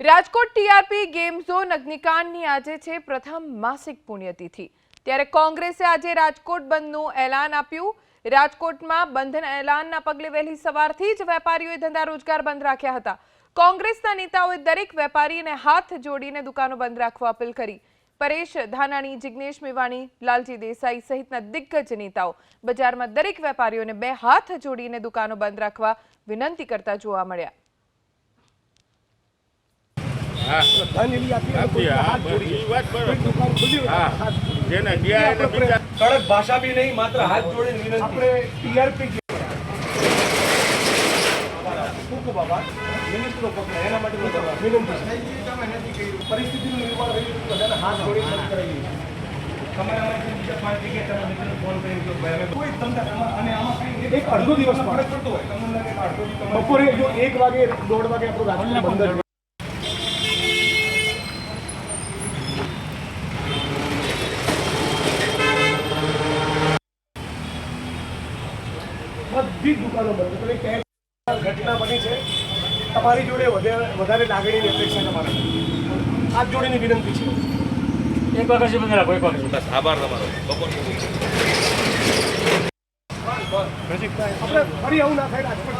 Rajkot TRP game zone અગ્નિકાંડની આજે છે પ્રથમ માસિક પુણ્યતિથિ. ત્યારે કોંગ્રેસે આજે રાજકોટ બંધનું એલાન આપ્યું. રાજકોટમાં બંધના એલાનના પગલે વહેલી સવારથી જ વેપારીઓએ ધંધા રોજગાર બંધ રાખ્યા હતા. કોંગ્રેસના નેતાઓએ દરેક વેપારીને હાથ જોડીને દુકાનો બંધ રાખવા અપીલ કરી. પરેશ ધાનાણી, જિગ્નેશ મેવાણી, લાલજી દેસાઈ સહિતના દિગ્ગજ નેતાઓ બજારમાં દરેક વેપારીઓને બે હાથ જોડીને દુકાનો બંધ રાખવા વિનંતી કરતા જોવા મળ્યા. કડક ભાષા બી નહીં માત્ર હાથ જોડે વિનંતી. આપણે ટીઆરપી બાબા મિનિસ્ટરો પકડે એના માટે વિનંતી પરિસ્થિતિનું નિર્માણ થઈ હાથ જોડીને કરાવી તમારામાંથી બીજા પાંચ જગ્યાએ તમે મિત્રોને ફોન કરી દો ભાઈ અમે કોઈ ધંધા અને આમાં કંઈ એક અડધો દિવસ ફરક પડતો હોય. તમને લાગે અડધો બપોરે જો એક વાગે દોઢ વાગે આપણું રાજકોટ બંધ બધી જ દુકાનો બંધ તો ક્યાંય ઘટના બની છે. તમારી જોડે વધારે વધારે લાગણીની અપેક્ષા તમારા હાથ જોડીની વિનંતી છે. એક વાગ્યા સુધી બંધ રાખો એક વાગ્યા સુધી. આભાર તમારો. બપોર આપણે ફરી આવું ના થાય રાજકોટ